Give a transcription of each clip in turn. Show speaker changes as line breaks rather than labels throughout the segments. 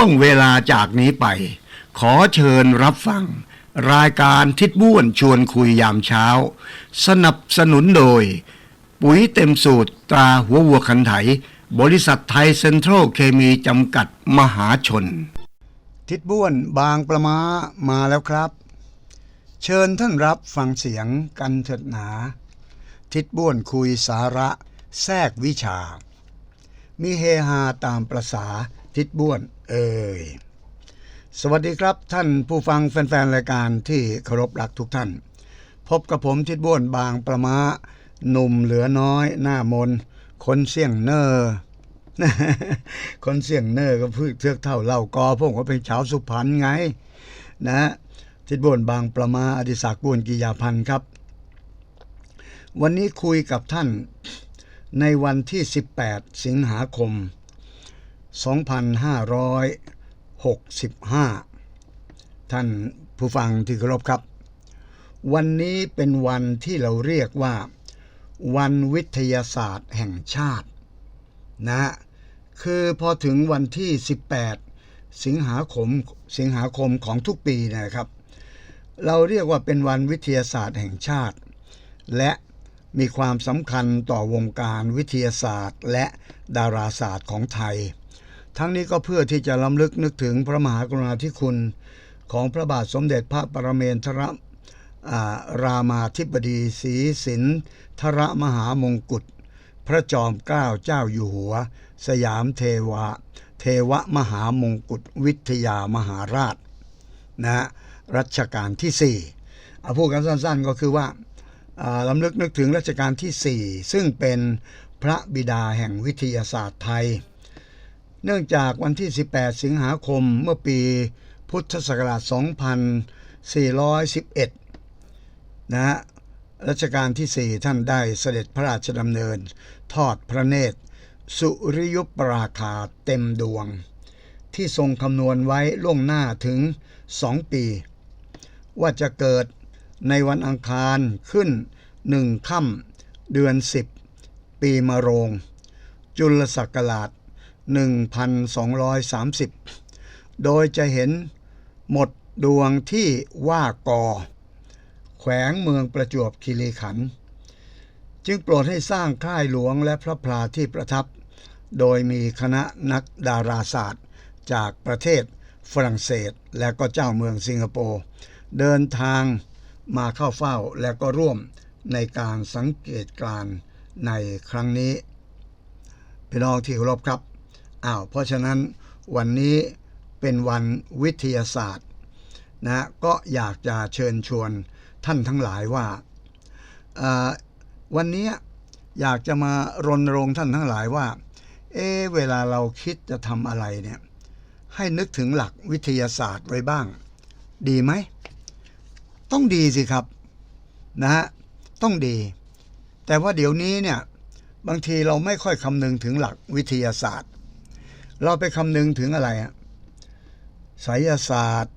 ช่วงเวลาจากนี้ไป ขอเชิญรับฟัง รายการทิศบ้วนชวนคุยยามเช้า สนับสนุนโดย ปุ๋ยเต็มสูตรตราหัววัวขันไถ บริษัทไทยเซ็นทรัลเคมีจำกัดมหาชน ทิศบ้วนบางประมามาแล้วครับ เชิญท่านรับฟังเสียงกันเถิดหนา ทิศบ้วนคุยสาระแทรกวิชา มีเฮฮาตามประษาทิศบ้วน เอ่ยสวัสดีครับท่านผู้ฟังแฟนๆรายการที่เคารพรักทุกท่าน พบกับผมทิศบ้วนบางประมาหนุ่มเหลือน้อยหน้ามน คนเสี่ยงเนอร์คนเสี่ยงเนอร์ก็พืชเทือกเท่าเล่ากอพวกก็เป็นชาวสุพรรณไง นะทิศบ้วนบางประมาอดิศักดิ์บุญกิยาพันธ์ครับ วันนี้คุยกับท่านในวันที่ 18 สิงหาคม 2565 ท่านผู้ฟังที่เคารพครับ วันนี้เป็นวันที่เราเรียกว่า วันวิทยาศาสตร์แห่งชาตินะคือพอถึงวันที่ 18 สิงหาคมสิงหาคมของทุกปีนะครับ เราเรียกว่าเป็นวันวิทยาศาสตร์แห่งชาติ และมีความสำคัญต่อวงการวิทยาศาสตร์ และดาราศาสตร์ของไทย ทั้งนี้ก็เพื่อที่จะล้ำลึกนึกถึงพระมหากรุณาธิคุณของพระบาทสมเด็จพระปรเมนทรอ่ารามาธิบดีศรีสินทรมหามงกุฎพระจอมเกล้าเจ้าอยู่หัว สยามเทวะ เทวมหามงกุฎวิทยามหาราชนะฮะรัชกาลที่ 4 เอาพูดกันสั้นๆก็คือว่าอ่าลำลึกนึกถึงรัชกาลที่ 4 ซึ่งเป็นพระบิดาแห่งวิทยาศาสตร์ไทย เนื่องจากวันที่ 18 สิงหาคมเมื่อปีพุทธศักราช 2411 นะฮะรัชกาลที่ 4 ท่านได้เสด็จพระราชดำเนิน ทอดพระเนตร สุริยุปราคาเต็มดวง ที่ทรงคำนวณไว้ล่วงหน้าถึง 2 ปี ว่าจะเกิดในวันอังคารขึ้นหนึ่งค่ำเดือน 10 ปีมะโรง จุลศักราช 1230 โดยจะเห็นหมดดวงที่ว่ากอ แขวงเมืองประจวบคีรีขันธ์จึงโปรดให้สร้างค่ายหลวงและพระพลาที่ประทับ โดยมีคณะนักดาราศาสตร์ จากประเทศฝรั่งเศสและก็เจ้าเมืองสิงคโปร์เดินทางมาเข้าเฝ้าและก็ร่วมในการสังเกตการณ์ในครั้งนี้ พี่น้องที่เคารพครับ อ้าวเพราะฉะนั้นวันนี้เป็นวันวิทยาศาสตร์นะก็อยากจะเชิญชวนท่านทั้งหลายว่า วันนี้อยากจะมารณรงค์ท่านทั้งหลายว่า เอเวลาเราคิดจะทำอะไรเนี่ยให้นึกถึงหลักวิทยาศาสตร์ไว้บ้าง ดีไหม ต้องดีสิครับนะฮะต้องดี แต่ว่าเดี๋ยวนี้เนี่ยบางทีเราไม่ค่อยคำนึงถึงหลักวิทยาศาสตร์ เราไปคำนึงถึงอะไรอะไสยศาสตร์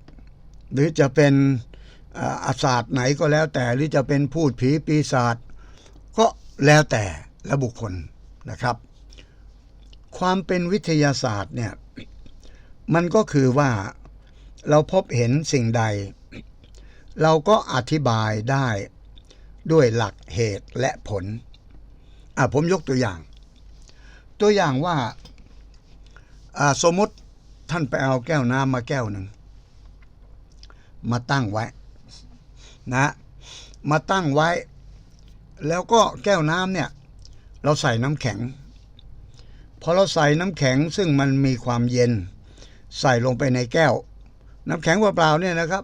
หรือจะเป็นอาศาสตร์ไหนก็แล้วแต่ หรือจะเป็นพูดผีปีศาจก็แล้วแต่ละบุคคลนะครับ ความเป็นวิทยาศาสตร์เนี่ยมันก็คือว่าเราพบเห็นสิ่งใด เราก็อธิบายได้ด้วยหลักเหตุและผลอะผมยกตัวอย่าง ตัวอย่างว่า สมมติท่านไปเอาแก้วน้ำมาแก้วหนึ่งมาตั้งไว้นะมาตั้งไว้ แล้วก็แก้วน้ำเนี่ย เราใส่น้ำแข็งพอเราใส่น้ำแข็งซึ่งมันมีความเย็น ใส่ลงไปในแก้ว น้ำแข็งเปล่าๆเนี่ยนะครับ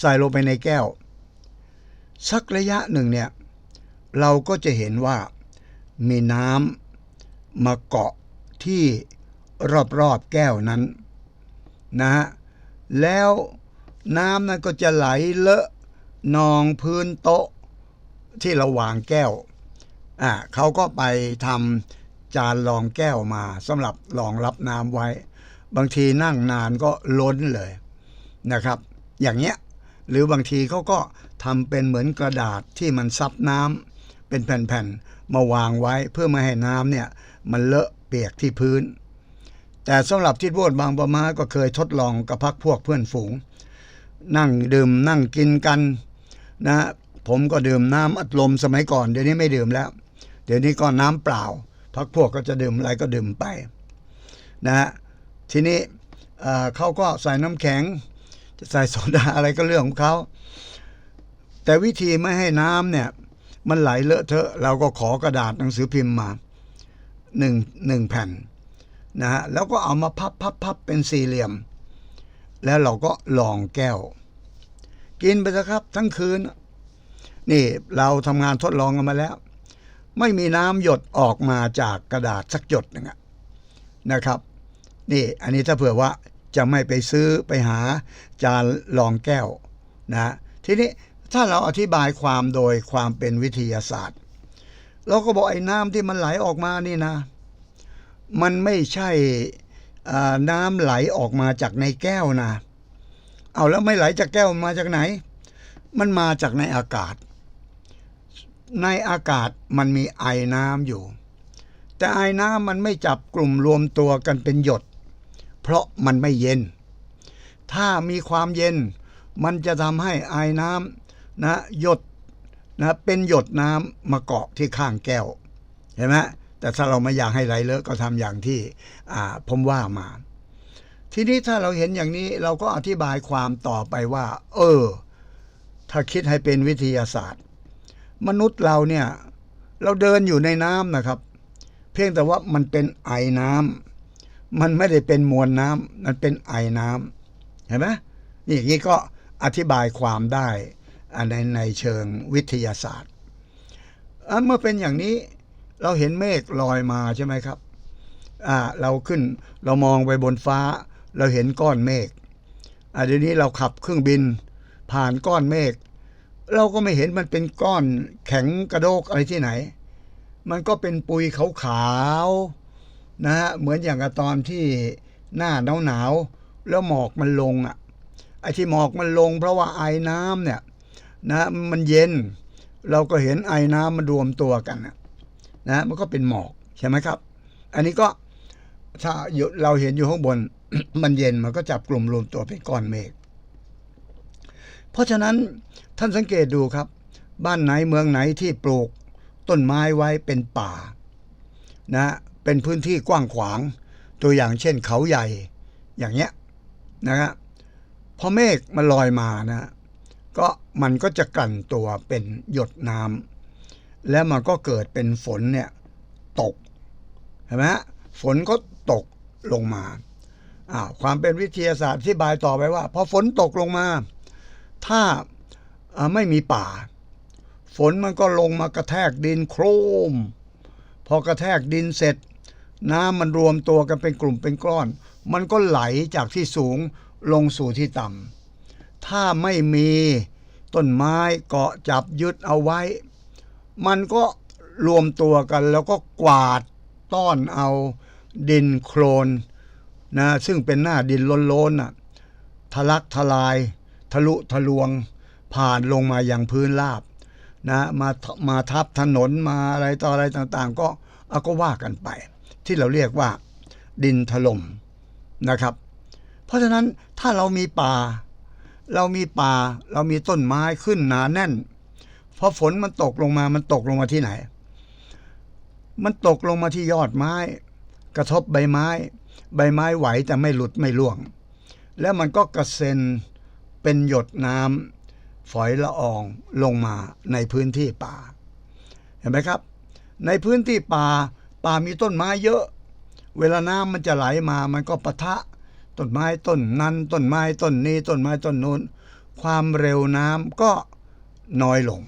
ใส่ลงไปในแก้ว สักระยะหนึ่งเนี่ย เราก็จะเห็นว่ามีน้ำมาเกาะที่ รอบๆแก้วนั้นนะฮะแล้วน้ำนั้นก็จะไหลเลอะนองพื้นโต๊ะที่เราวางแก้วอ่าเขาก็ไปทำจานรองแก้วมาสำหรับรองรับน้ำไว้ บางทีนั่งนานก็ล้นเลยนะครับ อย่างเงี้ยหรือบางทีเขาก็ทำเป็นเหมือนกระดาษที่มันซับน้ำเป็นแผ่นๆมาวางไว้เพื่อไม่ให้น้ำเนี่ยมันเลอะเปียกที่พื้น แต่สำหรับทิดโวดบางประมาก็เคยทดลองกับพักพวกเพื่อนฝูง นั่งดื่มนั่งกินกันนะผมก็ดื่มน้ำอัดลมสมัยก่อนเดี๋ยวนี้ไม่ดื่มแล้ว เดี๋ยวนี้ก็น้ำเปล่า พักพวกก็จะดื่มอะไรก็ดื่มไปนะฮะทีนี้เขาก็ใส่น้ำแข็ง จะใส่โซดาอะไรก็เรื่องของเขาแต่วิธีไม่ให้น้ำเนี่ยมันไหลเลอะเทอะ เราก็ขอกระดาษหนังสือพิมพ์มาหนึ่งหนึ่งแผ่น นะฮะแล้วก็เอามาพับพับพับเป็นสี่เหลี่ยม แล้วเราก็ลองแก้ว กินไปเถอะครับทั้งคืน นี่เราทำงานทดลองกันมาแล้ว ไม่มีน้ำหยดออกมาจากกระดาษสักหยดหนึ่งอะนะครับ นี่อันนี้ถ้าเผื่อว่าจะไม่ไปซื้อไปหาจานรองแก้วนะทีนี้ถ้าเราอธิบายความโดยความเป็นวิทยาศาสตร์ เราก็บอกไอ้น้ำที่มันไหลออกมานี่นะ มันไม่ใช่น้ำไหลออกมาจากในแก้วนะ เอาแล้วไม่ไหลจากแก้วมันมาจากไหน มันมาจากในอากาศ ในอากาศมันมีไอน้ำอยู่ แต่ไอน้ำมันไม่จับกลุ่มรวมตัวกันเป็นหยด เพราะมันไม่เย็น ถ้ามีความเย็น มันจะทำให้ไอน้ำนะหยดนะเป็นหยดน้ำมาเกาะที่ข้างแก้ว เห็นไหม แต่ถ้าเราไม่อยากให้ไหลเลอะก็ทำอย่างที่ผมว่ามา ทีนี้ถ้าเราเห็นอย่างนี้เราก็อธิบายความต่อไปว่า เออ ถ้าคิดให้เป็นวิทยาศาสตร์ มนุษย์เราเนี่ย เราเดินอยู่ในน้ำนะครับ เพียงแต่ว่ามันเป็นไอน้ำมันไม่ได้เป็นมวลน้ำมันเป็นไอน้ำเห็นไหมนี่อย่างนี้ก็อธิบายความได้ในในเชิงวิทยาศาสตร์อะเมื่อเป็นอย่างนี้ เราเห็นเมฆลอยมาใช่ไหมครับอ่าเราขึ้นเรามองไปบนฟ้า เราเห็นก้อนเมฆอ่าเดี๋ยวนี้เราขับเครื่องบินผ่านก้อนเมฆเราก็ไม่เห็นมันเป็นก้อนแข็งกระโดกอะไรที่ไหน มันก็เป็นปุยขาวๆนะฮะเหมือนอย่างกับตอนที่หน้าหนาวหนาวแล้วหมอกมันลงอะไอ้ที่หมอกมันลง เพราะว่าไอ้น้ำเนี่ยนะมันเย็น เราก็เห็นไอ้น้ำมันรวมตัวกันนะ นะมันก็เป็นหมอกใช่ไหมครับ อันนี้ก็ถ้าเราเห็นอยู่ข้างบนมันเย็นมันก็จับกลุ่มรวมตัวเป็นก้อนเมฆเพราะฉะนั้นท่านสังเกตดูครับ บ้านไหนเมืองไหนที่ปลูกต้นไม้ไว้เป็นป่านะเป็นพื้นที่กว้างขวาง ตัวอย่างเช่นเขาใหญ่อย่างเงี้ยนะครับพอเมฆมันลอยมานะ ก็มันก็จะกลั่นตัวเป็นหยดน้ำ แล้วมันก็เกิดเป็นฝนเนี่ยตกเห็นไหมฝนก็ตกลงมาอ้าวความเป็นวิทยาศาสตร์อธิบายต่อไปว่าพอฝนตกลงมา ถ้าไม่มีป่า ฝนมันก็ลงมากระแทกดินโครม พอกระแทกดินเสร็จ น้ำมันรวมตัวกันเป็นกลุ่มเป็นก้อน มันก็ไหลจากที่สูงลงสู่ที่ต่ำถ้าไม่มีต้นไม้เกาะจับยึดเอาไว้ มันก็รวมตัวกันแล้วก็กวาดต้อนเอาดินโคลนนะซึ่งเป็นหน้าดินล้นๆน่ะทะลักทลาย ทะลุทะลวงผ่านลงมาอย่างพื้นราบนะมามาทับถนนมาอะไรต่ออะไรต่างๆ ก็เอาก็ว่ากันไป ที่เราเรียกว่า ดินถล่มนะครับ เพราะฉะนั้นถ้าเรามีป่า เรามีป่าเรามีต้นไม้ขึ้นหนาแน่น พอฝนมันตกลงมามันตกลงมาที่ไหน มันตกลงมาที่ยอดไม้ กระทบใบไม้ ใบไม้ไหวแต่ไม่หลุดไม่ร่วง แล้วมันก็กระเซ็นเป็นหยดน้ำฝอยละอองลงมาในพื้นที่ป่า เห็นไหมครับ ในพื้นที่ป่าป่ามีต้นไม้เยอะ เวลาน้ำมันจะไหลมามันก็ปะทะต้นไม้ต้นนั้นต้นไม้ต้นนี้ต้นไม้ต้นนู้น ความเร็วน้ำก็น้อยลง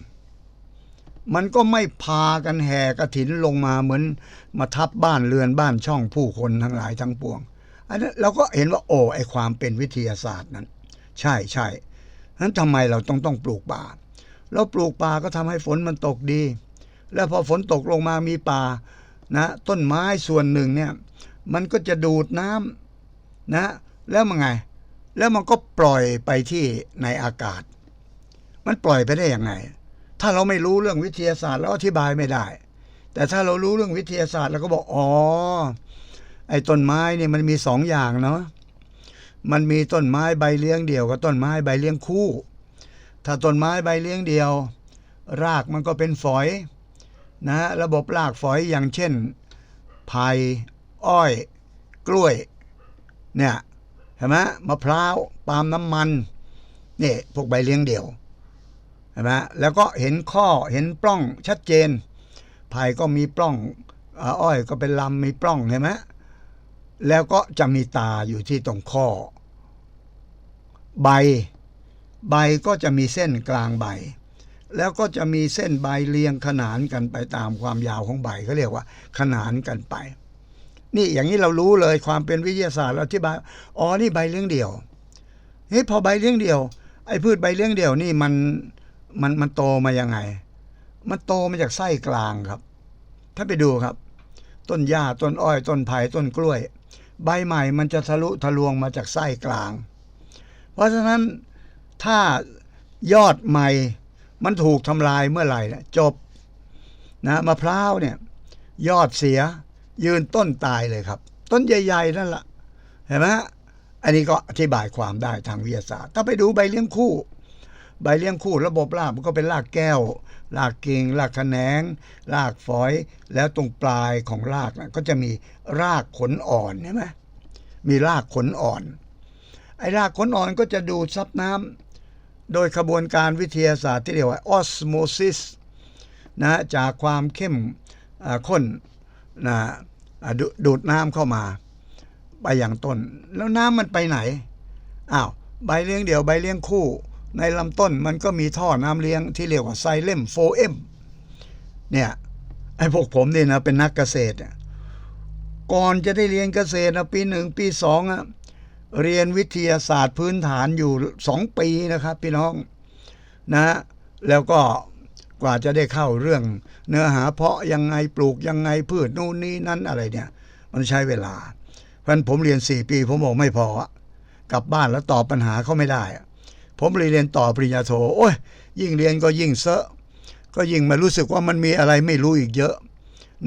มันก็ไม่พากันแห่กระถินลงมาเหมือนมาทับบ้านเรือนบ้านช่องผู้คนทั้งหลายทั้งปวง อันนั้นเราก็เห็นว่าโอ้ไอความเป็นวิทยาศาสตร์นั้น ใช่ใช่นั้นทำไมเราต้องต้องปลูกป่า เราปลูกป่าก็ทำให้ฝนมันตกดี แล้วพอฝนตกลงมามีป่านะต้นไม้ส่วนหนึ่งเนี่ยมันก็จะดูดน้ำนะ แล้วมันไง แล้วมันก็ปล่อยไปที่ในอากาศ มันปล่อยไปได้ยังไง ถ้าเราไม่รู้เรื่องวิทยาศาสตร์เราอธิบายไม่ได้ แต่ถ้าเรารู้เรื่องวิทยาศาสตร์เราก็บอกอ๋อไอ้ต้นไม้เนี่ยมันมีสองอย่างเนาะมันมีต้นไม้ใบเลี้ยงเดี่ยวกับต้นไม้ใบเลี้ยงคู่ ถ้าต้นไม้ใบเลี้ยงเดี่ยว รากมันก็เป็นฝอยนะระบบรากฝอยอย่างเช่นไผ่อ้อย กล้วยเนี่ยเห็นไหมมะพร้าวปาล์มน้ำมันนี่พวกใบเลี้ยงเดี่ยว เห็นไหมแล้วก็เห็นข้อเห็นปล้องชัดเจนไผ่ก็มีปล้องอ้อยก็เป็นลำมีปล้องเห็นไหมแล้วก็จะมีตาอยู่ที่ตรงข้อ ใบ ใบก็จะมีเส้นกลางใบ แล้วก็จะมีเส้นใบเรียงขนานกันไปตามความยาวของใบเขาเรียกว่า ขนานกันไป นี่อย่างนี้เรารู้เลยความเป็นวิทยาศาสตร์เราอธิบายอ๋อนี่ใบเลี้ยงเดี่ยวเฮ้ยพอใบเลี้ยงเดี่ยวไอ้พืชใบเลี้ยงเดี่ยวนี่มัน มันมันโตมายังไง มันโตมาจากไส้กลางครับ ถ้าไปดูครับ ต้นหญ้าต้นอ้อยต้นไผ่ต้นกล้วย ใบใหม่มันจะทะลุทะลวงมาจากไส้กลาง เพราะฉะนั้นถ้ายอดใหม่มันถูกทำลายเมื่อไหร่นะจบนะมะพร้าวเนี่ย ยอดเสียยืนต้นตายเลยครับ ต้นใหญ่ ๆ นั่นละ่ะเห็นไหมอันนี้ก็อธิบายความได้ทางวิทยาศาสตร์ ถ้าไปดูใบเลี้ยงคู่ ใบเลี้ยงคู่ระบบรากมันก็เป็นรากแก้วรากกิ่งรากแขนงรากฝอย แล้วตรงปลายของรากนะก็จะมีรากขนอ่อนใช่ไหมมีรากขนอ่อน ไอ้รากขนอ่อนก็จะดูดซับน้ำโดยขบวนการวิทยาศาสตร์ที่เรียกว่าออสโมซิสนะจากความเข้มข้นนะดดูดน้ำเข้ามา ไปอย่างต้น แล้วน้ำมันไปไหนอ้าวใบเลี้ยงเดี่ยวใบเลี้ยงคู่ ในลำต้นมันก็มีท่อน้ำเลี้ยงที่เรียกว่าไซเลมโฟเอมเนี่ยไอ้พวกผมนี่นะเป็นนักเกษตรก่อนจะได้เรียนเกษตรนะปีหนึ่งปีสองอะเรียนวิทยาศาสตร์พื้นฐานอยู่สองปีนะครับพี่น้องนะแล้วก็กว่าจะได้เข้าเรื่อง เนื้อหาเพาะยังไงปลูกยังไงพืชนู่นนี่นั่นอะไรเนี่ย มันใช้เวลา เพราะนั้นผมเรียนสี่ปีผมบอกไม่พอกลับบ้านแล้วตอบปัญหาเขาไม่ได้อะ ผมเลยเรียนต่อปริญญาโทโอ้ยยิ่งเรียนก็ยิ่งเซอะก็ยิ่งมารู้สึกว่ามันมีอะไรไม่รู้อีกเยอะ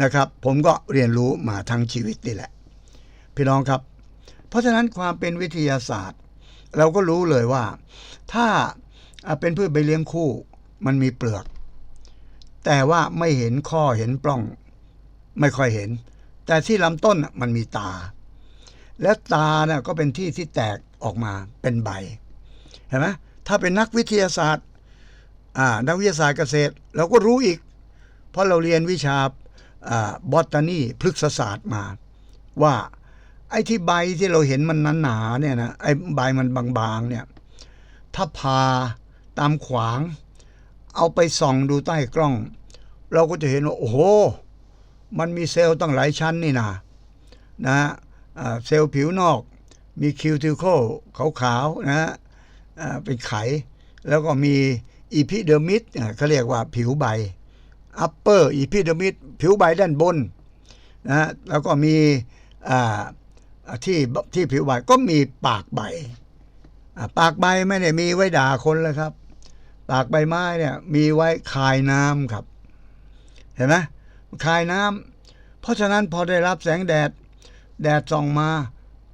นะครับ ผมก็เรียนรู้มาทั้งชีวิตนี่แหละ พี่น้องครับ เพราะฉะนั้นความเป็นวิทยาศาสตร์ เราก็รู้เลยว่า ถ้าอ่าเป็นพืชใบเลี้ยงคู่ มันมีเปลือก แต่ว่าไม่เห็นข้อเห็นปล้อง ไม่ค่อยเห็น แต่ที่ลำต้นมันมีตา และตาน่ะก็เป็นที่ที่แตกออกมาเป็นใบ เห็นไหมถ้าเป็นนักวิทยาศาสตร์อ่านักวิทยาศาสตร์เกษตร เราก็รู้อีก เพราะเราเรียนวิชาบอตานีพฤกษศาสตร์มา ว่าไอ้ที่ใบที่เราเห็นมันหนาๆเนี่ยนะไอ้ใบมันบางๆเนี่ยถ้าพาตามขวาง เอาไปส่องดูใต้กล้อง เราก็จะเห็นว่า โอ้โห มันมีเซลล์ตั้งหลายชั้นนี่นะนะเซลล์ผิวนอก มีคิวติโคลขาวๆนะ เป็นไข แล้วก็มีอีพิเดอร์มิดเขาเรียกว่าผิวใบอัปเปอร์อีพิเดอร์มิดผิวใบด้านบนนะแล้วก็มีที่ที่ผิวใบก็มีปากใบปากใบไม่ได้มีไว้ด่าคนเลยครับ ปากใบไม้เนี่ยมีไว้คายน้ำครับ เห็นไหมคายน้ำเพราะฉะนั้นพอได้รับแสงแดด แดดส่องมา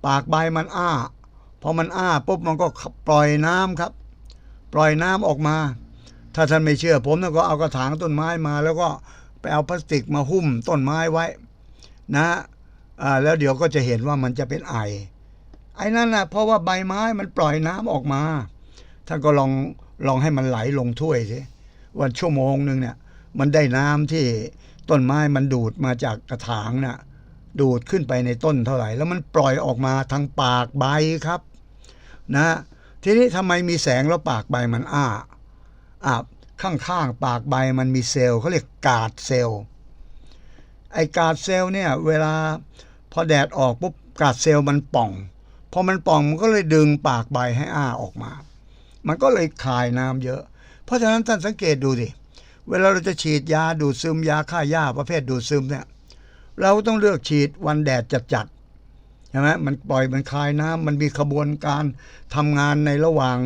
ปากใบมันอ้า พอมันอ้าปุ๊บมันก็ปล่อยน้ำครับ ปล่อยน้ำออกมา ถ้าท่านไม่เชื่อผมก็เอากระถางต้นไม้มา แล้วก็ไปเอาพลาสติกมาหุ้มต้นไม้ไว้ นะอ่าแล้วเดี๋ยวก็จะเห็นว่ามันจะเป็นไอ ไอ้นั่นนะเพราะว่าใบไม้มันปล่อยน้ำออกมาท่านก็ลองลองให้มันไหลลงถ้วยสิวันชั่วโมงหนึ่งเนี่ยมันได้น้ำที่ต้นไม้มันดูดมาจากกระถางน่ะดูดขึ้นไปในต้นเท่าไหร่ แล้วมันปล่อยออกมาทางปากใบครับ นะ ทีนี้ทำไมมีแสงแล้วปากใบมันอ้าอ่าข้างๆ ปากใบมันมีเซลล์เขาเรียกกาดเซลล์ไอกาดเซลล์เนี่ยเวลาพอแดดออกปุ๊บกาดเซลล์มันป่องพอมันป่องมันก็เลยดึงปากใบให้อ้าออกมา มันก็เลยคายน้ำเยอะ เพราะฉะนั้นท่านสังเกตดูดิเวลาเราจะฉีดยาดูดซึมยาฆ่าหญ้าประเภทดูดซึมเนี่ยเราต้องเลือกฉีดวันแดดจัด ช่ไหมมันปล่อยมันคายน้ำมันมีขบวนการทำงานในระหว่าง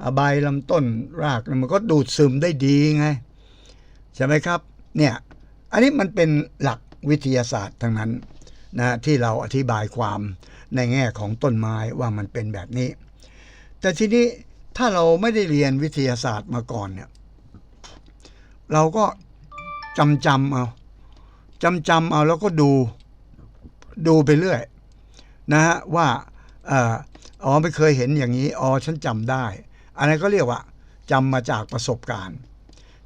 อ่าใบลำต้นรากมันก็ดูดซึมได้ดีไงใช่ไหมครับเนี่ยอันนี้มันเป็นหลักวิทยาศาสตร์ทั้งนั้นนะที่เราอธิบายความในแง่ของต้นไม้ว่ามันเป็นแบบนี้ แต่ทีนี้ถ้าเราไม่ได้เรียนวิทยาศาสตร์มาก่อนเนี่ยเราก็จำจำเอาจำจำเอาแล้วก็ดูดูไปเรื่อย นะฮะว่าเอ่ออ๋อไม่เคยเห็นอย่างนี้อ๋อฉันจำได้ อันนั้นก็เรียกว่าจำมาจากประสบการณ์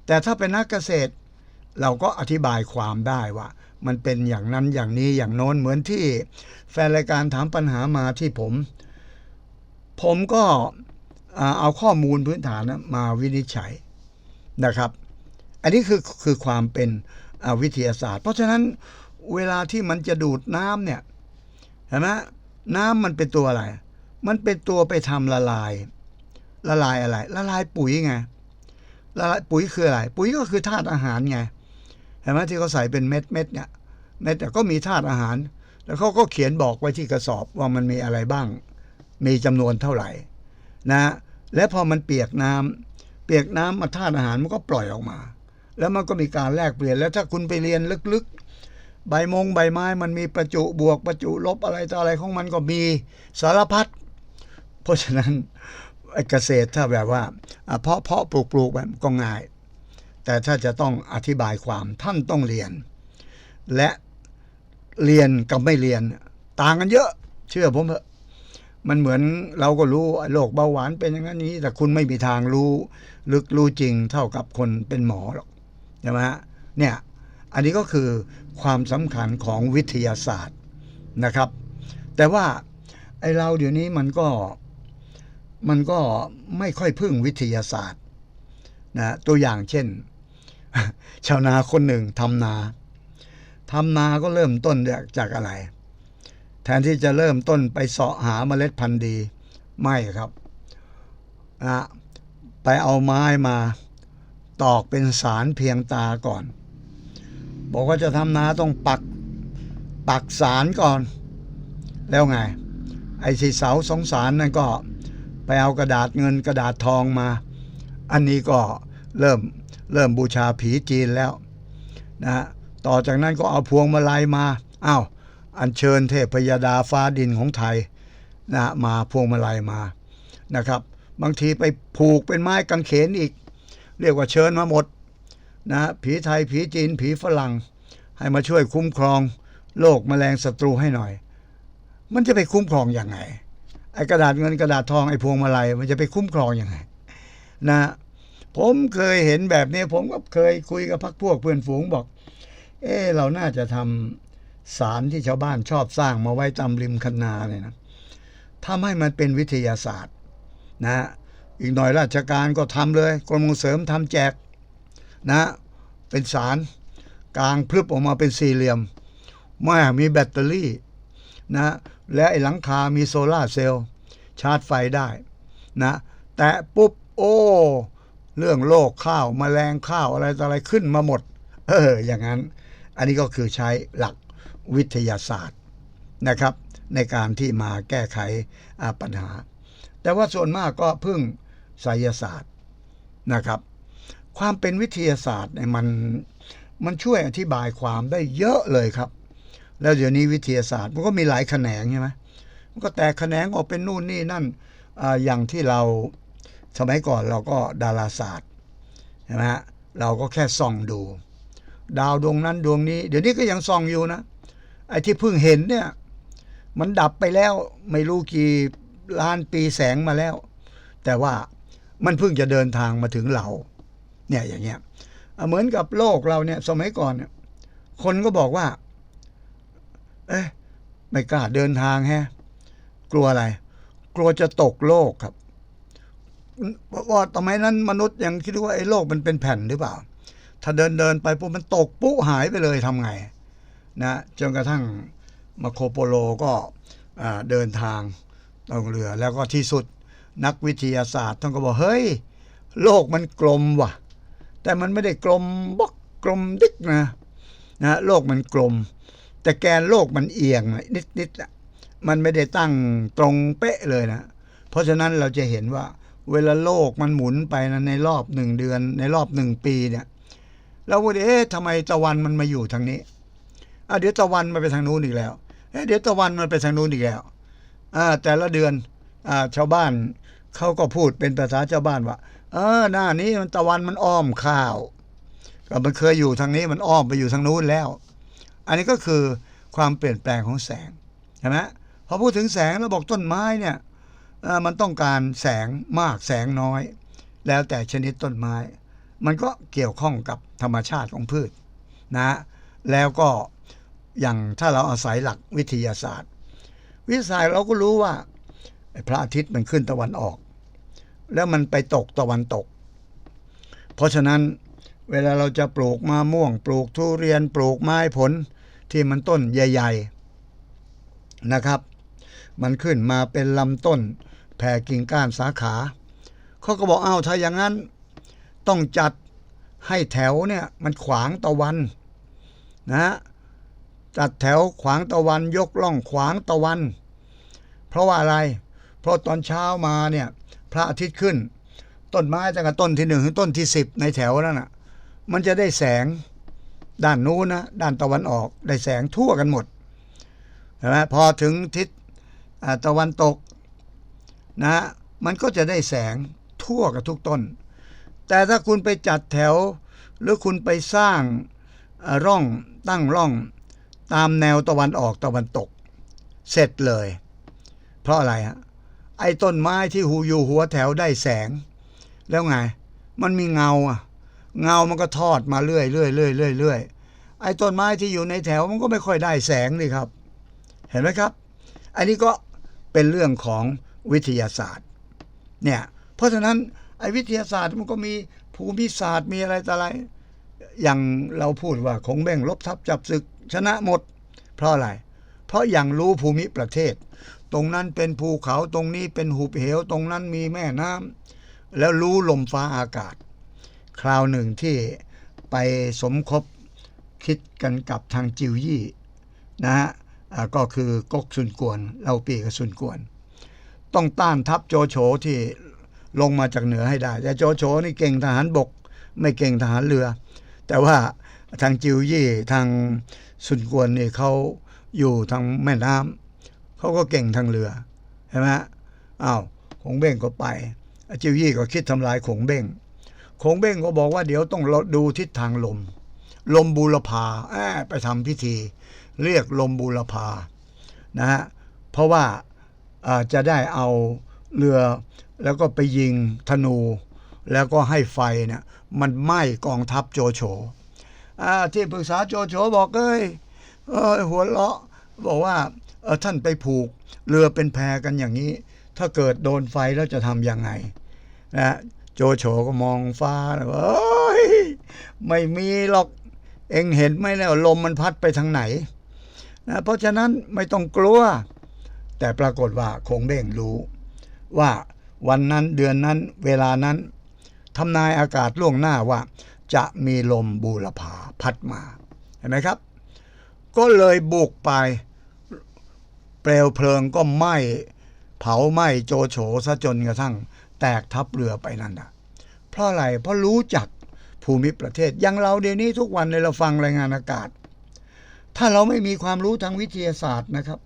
แต่ถ้าเป็นนักเกษตร เราก็อธิบายความได้ว่า มันเป็นอย่างนั้นอย่างนี้อย่างโน้นเหมือนที่ แฟนรายการถามปัญหามาที่ผม ผมก็เอาข้อมูลพื้นฐานมาวินิจฉัยนะครับ อันนี้คือคือความเป็นวิทยาศาสตร์ เพราะฉะนั้นเวลาที่มันจะดูดน้ำเนี่ยเห็นไหม น้ำมันเป็นตัวอะไร มันเป็นตัวไปทำละลาย ละลายอะไร ละลายปุ๋ยไง ละลายปุ๋ยคืออะไร ปุ๋ยก็คือธาตุอาหารไง เห็นไหมที่เขาใส่เป็นเม็ดเม็ดเนี่ยเม็ดแต่ก็มีธาตุอาหาร แล้วเขาก็เขียนบอกไว้ที่กระสอบว่ามันมีอะไรบ้าง มีจำนวนเท่าไหร่นะ และพอมันเปียกน้ำเปียกน้ำมาธาตุอาหารมันก็ปล่อยออกมา แล้วมันก็มีการแลกเปลี่ยน แล้วถ้าคุณไปเรียนลึกๆ ใบมงใบไม้มันมีประจุบวกประจุลบอะไรต่ออะไรของมันก็มีสารพัดเพราะฉะนั้นเกษตรถ้าแบบว่าเพาะเพาะปลูกปลูกแบบก็ง่าย แต่ถ้าจะต้องอธิบายความท่านต้องเรียน และเรียนกับไม่เรียน ต่างกันเยอะ เชื่อผมเถอะมันเหมือนเราก็รู้โรคเบาหวานเป็นอย่างนี้ แต่คุณไม่มีทางรู้ลึกรู้จริงเท่ากับคนเป็นหมอหรอกใช่ไหมฮะเนี่ย อันนี้ก็คือ ความสำคัญของวิทยาศาสตร์นะครับ แต่ว่าไอเราเดี๋ยวนี้มันก็มันก็ไม่ค่อยพึ่งวิทยาศาสตร์นะตัวอย่างเช่น ชาวนาคนหนึ่งทำนาทำนาก็เริ่มต้นจากอะไร แทนที่จะเริ่มต้นไปเสาะหาเมล็ดพันธุ์ดี ไม่ครับนะไปเอาไม้มาตอกเป็นสารเพียงตาก่อน บอกว่าจะทำนาต้องปักปักสารก่อน แล้วไง ไอ้สีเสาสองสารนั่นก็ไปเอากระดาษเงินกระดาษทองมา อันนี้ก็เริ่มเริ่มบูชาผีจีนแล้วนะต่อจากนั้นก็เอาพวงมาลัยมาอ้าวอัญเชิญเทพยดาฟ้าดินของไทยนะมาพวงมาลัยมานะครับ บางทีไปผูกเป็นไม้กางเขนอีก เรียกว่าเชิญมาหมด นะผีไทยผีจีนผีฝรั่ง ให้มาช่วยคุ้มครองโรคแมลงศัตรูให้หน่อย มันจะไปคุ้มครองอยังไงไอ้กระดาษเงินกระดาษทองไอ้พวงมาลัยมันจะไปคุ้มครองอยังไงนะผมเคยเห็นแบบนี้ ผมก็เคยคุยกับพักพวกเพื่อนฝูงบอก เออเราน่าจะทำสารที่ชาวบ้านชอบสร้างมาไว้ตามริมคันนาเนี่ยนะทำให้มันเป็นวิทยาศาสตร์นะอีกหน่อยราชการก็ทำเลยกรมส่งเสริมทำแจก นะเป็นสารกลางพลึบออกมาเป็นสี่เหลี่ยมแม่มีแบตเตอรี่นะและไอ้หลังคามีโซลาเซลล์ชาร์จไฟได้นะแตะปุ๊บโอ้เรื่องโรคข้าวมแมลงข้าวอะไรต่ออะไรขึ้นมาหมด เออ อย่างนั้น อันนี้ก็คือใช้หลักวิทยาศาสตร์นะครับ ในการที่มาแก้ไขปัญหา แต่ว่าส่วนมากก็พึ่งไสยศาสตร์นะครับ ความเป็นวิทยาศาสตร์เนี่ยมันมันช่วยอธิบายความได้เยอะเลยครับ แล้วเดี๋ยวนี้วิทยาศาสตร์มันก็มีหลายแขนงใช่ไหมมันก็แตกแขนงออกเป็นนู่นนี่นั่นออย่างที่เราสมัยก่อนเราก็ดาราศาสตร์ใช่ไหมเราก็แค่ส่องดู ดาวดวงนั้นดวงนี้ เดี๋ยวนี้ก็ยังส่องอยู่นะไอ้ที่เพิ่งเห็นเนี่ย มันดับไปแล้วไม่รู้กี่ล้านปีแสงมาแล้ว แต่ว่ามันเพิ่งจะเดินทางมาถึงเรา เนี่ยอย่างเงี้ยเหมือนกับโลกเราเนี่ย สมัยก่อนเนี่ยคนก็บอกว่า เอ๊ะไม่กล้าเดินทางแฮะ กลัวอะไร กลัวจะตกโลกครับเพราะว่าสมัยนั้นมนุษย์ยังคิดว่าไอ้โลกมันเป็นแผ่นหรือเปล่า ถ้าเดินเดินไปปุ๊บมันตกปุ๊หายไปเลยทำไง นะจนกระทั่งมาโคโปโลก็เดินทางต้องเรือ แล้วก็ที่สุดนักวิทยาศาสตร์ท่านก็บอกเฮ้ย โลกมันกลมว่ะ แต่มันไม่ได้กลมบลกกลมดิกนะนะโลกมันกลม แต่แกนโลกมันเอียงนิดนิดๆอะมันไม่ได้ตั้งตรงเป๊ะเลยนะ เพราะฉะนั้นเราจะเห็นว่า เวลาโลกมันหมุนไปนะในรอบหนึ่งเดือน ในรอบหนึ่งปีเนี่ยเราก็เอ๊ะทำไมตะวันมันมาอยู่ทางนี้อะเดี๋ยวตะวันมาไปทางนู้นอีกแล้วเอ๊ะเดี๋ยวตะวันมันไปทางนู้นอีกแล้วอ่าแต่ละเดือนอ่าชาวบ้านเขาก็พูดเป็นภาษาชาวบ้านว่า เออหน้านี้มันตะวันมันอ้อมข้าวก็มันเคยอยู่ทางนี้มันอ้อมไปอยู่ทางนู้นแล้ว อันนี้ก็คือความเปลี่ยนแปลงของแสงใช่ไหมพอพูดถึงแสงเราบอกต้นไม้เนี่ยออมันต้องการแสงมากแสงน้อย แล้วแต่ชนิดต้นไม้ มันก็เกี่ยวข้องกับธรรมชาติของพืชนะแล้วก็อย่างถ้าเราอาศัยหลักวิทยาศาสตร์ วิทยาศาสตร์เราก็รู้ว่าพระอาทิตย์มันขึ้นตะวันออก แล้วมันไปตกตะวันตก เพราะฉะนั้นเวลาเราจะปลูกมะม่วง ปลูกทุเรียนปลูกไม้ผลที่มันต้นใหญ่ๆนะครับ มันขึ้นมาเป็นลำต้นแผ่กิ่งก้านสาขาเขาก็บอกอ้าวถ้าอย่างนั้นต้องจัดให้แถวเนี่ยมันขวางตะวันนะฮะจัดแถวขวางตะวันยกล่องขวางตะวัน เพราะว่าอะไร เพราะตอนเช้ามาเนี่ย พระอาทิตย์ขึ้น ต้นไม้ตั้งแต่ต้นที่หนึ่งถึงต้นที่สิบในแถวนั้นน่ะ มันจะได้แสงด้านนู้นนะด้านตะวันออกได้แสงทั่วกันหมดใช่ไหมพอถึงทิศตะวันตกนะมันก็จะได้แสงทั่วกับทุกต้น แต่ถ้าคุณไปจัดแถว หรือคุณไปสร้างร่องตั้งร่องตามแนวตะวันออกตะวันตก เสร็จเลย เพราะอะไรฮะ ไอ้ต้นไม้ที่หูอยู่หัวแถวได้แสง แล้วไง มันมีเงาอะเงามันก็ทอดมาเรื่อยเรื่อยเรื่อยเรื่อยเรื่อยไอ้ต้นไม้ที่อยู่ในแถวมันก็ไม่ค่อยได้แสงนี่ครับ เห็นไหมครับ อันนี้ก็เป็นเรื่องของวิทยาศาสตร์ เนี่ย เพราะฉะนั้นไอ้วิทยาศาสตร์มันก็มีภูมิศาสตร์มีอะไรต่ออะไร อย่างเราพูดว่าคงเบ้งลบทับจับศึกชนะหมด เพราะอะไร เพราะอย่างรู้ภูมิประเทศ ตรงนั้นเป็นภูเขาตรงนี้เป็นหุบเหว ตรงนั้นมีแม่น้ำแล้วรู้ลมฟ้าอากาศ คราวหนึ่งที่ไปสมคบคิดกันกับทางจิวยี่นะฮะก็คือกกซุนกวนเล่าปีกซุนกวน ต้องต้านทัพโจโฉที่ลงมาจากเหนือให้ได้ แต่โจโฉนี่เก่งทหารบก ไม่เก่งทหารเรือ แต่ว่าทางจิวยี่ทางซุนกวนนี่เขาอยู่ทางแม่น้ำ เขาก็เก่งทางเรือใช่ไหมอ้าวคงเบ้งก็ไปจิวยี่ก็คิดทำลายคงเบ้งคงเบ้งก็บอกว่าเดี๋ยวต้องดูทิศทางลม ลมบูรพาแอบไปทำพิธี เรียกลมบูรพานะฮะเพราะว่าจะได้เอาเรือแล้วก็ไปยิงธนู แล้วก็ให้ไฟเนี่ยมันไหม้กองทัพโจโฉที่ปรึกษาโจโฉบอกเอ้ยเอ้ยหัวเราะบอกว่า ท่านไปผูกเรือเป็นแพกันอย่างนี้ ถ้าเกิดโดนไฟแล้วจะทำยังไงนะโจโฉก็มองฟ้าแล้วเอ้ยไม่มีหรอกเองเห็นไหมแล้วลมมันพัดไปทางไหนนะเพราะฉะนั้นไม่ต้องกลัว แต่ปรากฏว่าคงเบ้งรู้ ว่าวันนั้นเดือนนั้นเวลานั้นทำนายอากาศล่วงหน้าว่า จะมีลมบูรพาพัดมาเห็นไหมครับ ก็เลยบุกไป เปลวเพลิงก็ไหม้เผาไหม้โจโฉซะจนกระทั่ง แตกทับเรือไปนั่นนะเพราะอะไรเพราะรู้จักภูมิประเทศอย่างเราเดี๋ยวนี้ทุกวันในเราฟังรายงานอากาศ ถ้าเราไม่มีความรู้ทางวิทยาศาสตร์นะครับ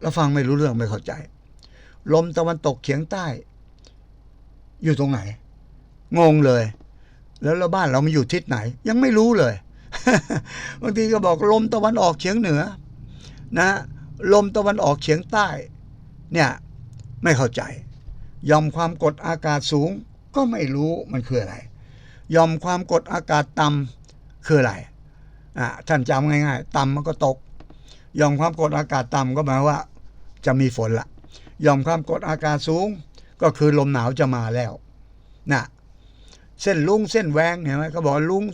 เราฟังไม่รู้เรื่องไม่เข้าใจ ลมตะวันตกเฉียงใต้ อยู่ตรงไหน งงเลย แล้วเราบ้านเรามันอยู่ทิศไหน ยังไม่รู้เลยบางทีก็บอกลมตะวันออกเฉียงเหนือ นะ ลมตะวันออกเฉียงใต้ เนี่ยไม่เข้าใจยอมความกดอากาศสูงก็ไม่รู้มันคืออะไรยอมความกดอากาศต่ำคืออะไรอะท่านจำง่ายๆต่ำมันก็ตกยอมความกดอากาศต่ำก็หมายว่า จะมีฝนละยอมความกดอากาศสูง ก็คือลมหนาวจะมาแล้วนะเส้นลุงเส้นแหวงเห็นไหมเขาบอกลุง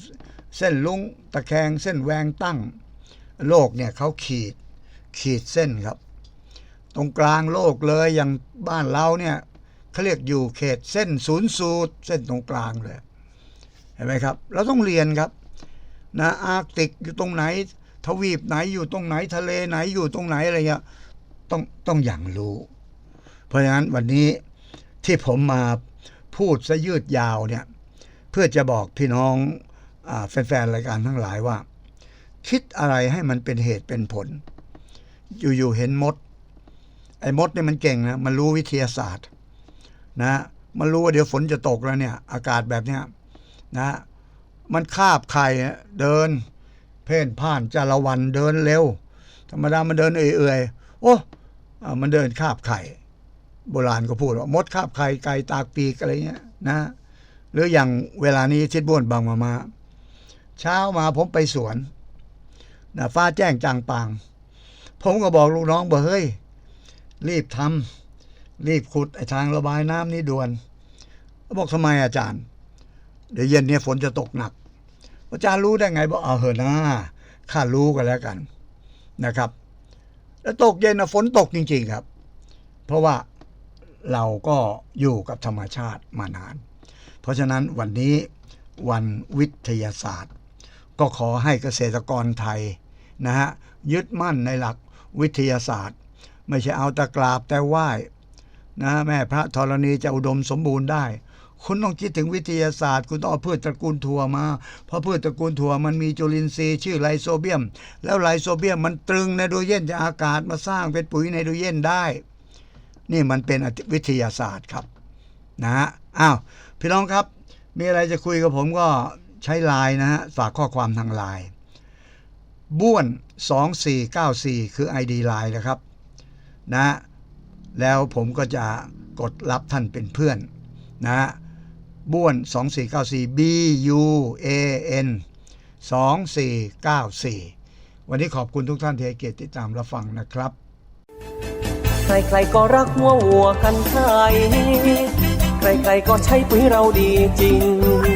เส้นลุงตะแคงเส้นแหวงตั้ง โลกเนี่ยเขาขีด ขีดเส้นครับ ตรงกลางโลกเลยอย่างบ้านเราเนี่ยเขาเรียกอยู่เขตเส้นศูนย์สูตรเส้นตรงกลางเลยเห็นไหมครับ เราต้องเรียนครับนะอาร์กติกอยู่ตรงไหน ทวีปไหนอยู่ตรงไหนทะเลไหนอยู่ตรงไหนอะไรเงี้ยต้องต้องอย่างรู้ เพราะฉะนั้นวันนี้ที่ผมมาพูดซะยืดยาวเนี่ยเพื่อจะบอกพี่น้องอแฟนๆรายการทั้งหลายว่า คิดอะไรให้มันเป็นเหตุเป็นผล อยู่ๆเห็นมด ไอ้มดเนี่ยมันเก่งนะมันรู้วิทยาศาสตร์ นะมันรู้ว่าเดี๋ยวฝนจะตกแล้วเนี่ย อากาศแบบเนี้ยนะ มันคาบไข่เดิน เพ่นพ่านจาละวันเดินเร็ว ธรรมดามันเดินเอื่อยๆโอ้อ่ามันเดินคาบไข่ โบราณก็พูดว่ามดคาบไข่ไก่ตากปีกอะไรเงี้ยนะ หรืออย่างเวลานี้ทิดบ้วนบางมามาเช้ามาผมไปสวนนะฟ้าแจ้งจางปาง ผมก็บอกลูกน้องบอกเฮ้ย รีบทำรีบขุดไอ้ทางระบายน้ำนี้ด่วนบอกทำไมอาจารย์ เดี๋ยวเย็นนี้ฝนจะตกหนัก อาจารย์รู้ได้ไงบอกเอาเหอะนะข้ารู้กันแล้วกันนะครับ แล้วตกเย็นนะฝนตกจริง ๆครับ เพราะว่าเราก็อยู่กับธรรมชาติมานาน เพราะฉะนั้นวันนี้วันวิทยาศาสตร์ ก็ขอให้เกษตรกรไทยนะฮะยึดมั่นในหลัก วิทยาศาสตร์ ไม่ใช่เอาต่กราบแต่ไหว้นะแม่พระธรณีจะอุดมสมบูรณ์ได้ คุณต้องคิดถึงวิทยาศาสตร์ คุณต้องเอาพืชตระกูลถั่วมา เพราะพืชตระกูลถั่วมันมีจุลินทรีย์ชื่อไลโซเบียม แล้วไลโซเบียมมันตรึงไนโตรเจนจากอากาศมาสร้างเป็นปุ๋ยไนโตรเจนได้ นี่มันเป็นวิทยาศาสตร์ครับนะฮะอ้าวพี่น้องครับ มีอะไรจะคุยกับผมก็ใช้ไลน์นะฮะฝากข้อความทางไลน์บ้วน 2494 คือ ID ไลน์นะครับนะแล้วผมก็จะกดรับท่านเป็นเพื่อนนะบ้วน 2494 B U A N 2494 วันนี้ขอบคุณทุกท่านที่ให้เกียรติติดตามรับฟังนะครับ
ใครๆก็รักหัววัวกันไทยใครๆก็ใช้ปุ๋ยเราดีจริง